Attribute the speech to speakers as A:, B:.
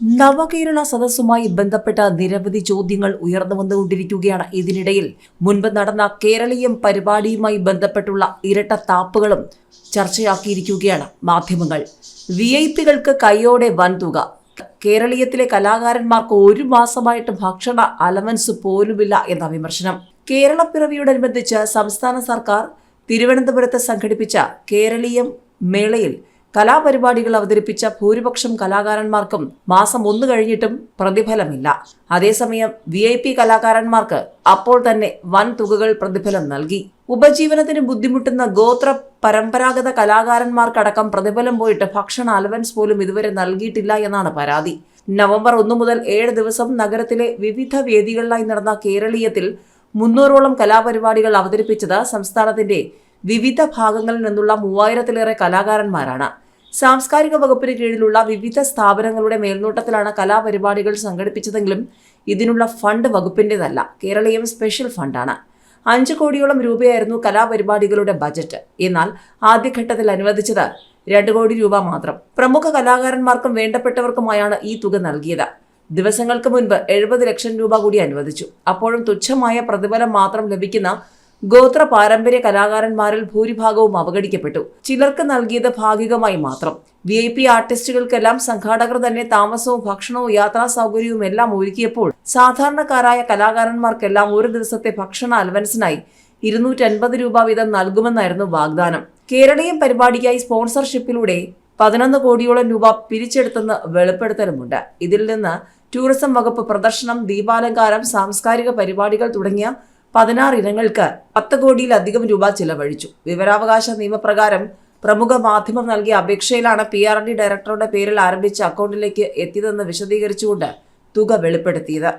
A: നവകേരള സദസ്സുമായി ബന്ധപ്പെട്ട നിരവധി ചോദ്യങ്ങൾ ഉയർന്നു വന്നുകൊണ്ടിരിക്കുകയാണ്. ഇതിനിടയിൽ മുൻപ് നടന്ന കേരളീയം പരിപാടിയുമായി ബന്ധപ്പെട്ടുള്ള ഇരട്ട താപ്പുകളും ചർച്ചയാക്കിയിരിക്കുകയാണ് മാധ്യമങ്ങൾ. വി ഐ പികൾക്ക് കൈയോടെ വൻതുക. കേരളീയത്തിലെ കലാകാരന്മാർക്ക് ഒരു മാസമായിട്ട് ഭക്ഷണ അലവൻസ് പോലുമില്ല എന്ന വിമർശനം. കേരളപ്പിറവിയോടനുബന്ധിച്ച് സംസ്ഥാന സർക്കാർ തിരുവനന്തപുരത്ത് സംഘടിപ്പിച്ച കേരളീയം മേളയിൽ കലാപരിപാടികൾ അവതരിപ്പിച്ച ഭൂരിപക്ഷം കലാകാരന്മാർക്കും മാസം ഒന്ന് കഴിഞ്ഞിട്ടും പ്രതിഫലമില്ല. അതേസമയം വി ഐ പി കലാകാരന്മാർക്ക് അപ്പോൾ തന്നെ വൻ തുകകൾ പ്രതിഫലം നൽകി. ഉപജീവനത്തിന് ബുദ്ധിമുട്ടുന്ന ഗോത്ര പരമ്പരാഗത കലാകാരന്മാർക്കടക്കം പ്രതിഫലം പോയിട്ട് ഭക്ഷണ അലവൻസ് പോലും ഇതുവരെ നൽകിയിട്ടില്ല എന്നാണ് പരാതി. നവംബർ ഒന്ന് മുതൽ ഏഴ് ദിവസം നഗരത്തിലെ വിവിധ വേദികളിലായി നടന്ന കേരളീയത്തിൽ മുന്നൂറോളം കലാപരിപാടികൾ അവതരിപ്പിച്ചത് സംസ്ഥാനത്തിന്റെ വിവിധ ഭാഗങ്ങളിൽ നിന്നുള്ള മൂവായിരത്തിലേറെ കലാകാരന്മാരാണ്. സാംസ്കാരിക വകുപ്പിന് കീഴിലുള്ള വിവിധ സ്ഥാപനങ്ങളുടെ മേൽനോട്ടത്തിലാണ് കലാപരിപാടികൾ സംഘടിപ്പിച്ചതെങ്കിലും ഇതിനുള്ള ഫണ്ട് വകുപ്പിന്റേതല്ല. കേരളീയം സ്പെഷ്യൽ ഫണ്ടാണ്. അഞ്ച് കോടിയോളം രൂപയായിരുന്നു കലാപരിപാടികളുടെ ബജറ്റ്. എന്നാൽ ആദ്യഘട്ടത്തിൽ അനുവദിച്ചത് രണ്ട് കോടി രൂപ മാത്രം. പ്രമുഖ കലാകാരന്മാർക്കും വേണ്ടപ്പെട്ടവർക്കുമായാണ് ഈ തുക നൽകിയത്. ദിവസങ്ങൾക്ക് മുൻപ് എഴുപത് ലക്ഷം രൂപ കൂടി അനുവദിച്ചു. അപ്പോഴും തുച്ഛമായ പ്രതിഫലം മാത്രം ലഭിക്കുന്ന ഗോത്ര പാരമ്പര്യ കലാകാരന്മാരിൽ ഭൂരിഭാഗവും അവഗണിക്കപ്പെട്ടു. ചിലർക്ക് നൽകിയത് ഭാഗികമായി മാത്രം. വി ഐ പി ആർട്ടിസ്റ്റുകൾക്കെല്ലാം സംഘാടകർ തന്നെ താമസവും ഭക്ഷണവും യാത്രാ സൗകര്യവും എല്ലാം ഒരുക്കിയപ്പോൾ സാധാരണക്കാരായ കലാകാരന്മാർക്കെല്ലാം ഒരു ദിവസത്തെ ഭക്ഷണ അലവൻസിനായി ഇരുന്നൂറ്റി അൻപത് രൂപ വീതം നൽകുമെന്നായിരുന്നു വാഗ്ദാനം. കേരളീയം പരിപാടിക്കായി സ്പോൺസർഷിപ്പിലൂടെ പതിനൊന്ന് കോടിയോളം രൂപ പിരിച്ചെടുത്തെന്ന് വെളിപ്പെടുത്തലുമുണ്ട്. ഇതിൽ നിന്ന് ടൂറിസം വകുപ്പ് പ്രദർശനം ദീപാലങ്കാരം സാംസ്കാരിക പരിപാടികൾ തുടങ്ങിയ പതിനാറ് ഇനങ്ങൾക്ക് പത്ത് കോടിയിലധികം രൂപ ചിലവഴിച്ചു. വിവരാവകാശ നിയമപ്രകാരം പ്രമുഖ മാധ്യമം നൽകിയ അപേക്ഷയിലാണ് പി ആർ ഡി ഡയറക്ടറുടെ പേരിൽ ആരംഭിച്ച അക്കൗണ്ടിലേക്ക് എത്തിയതെന്ന് വിശദീകരിച്ചുകൊണ്ട് തുക വെളിപ്പെടുത്തിയത്.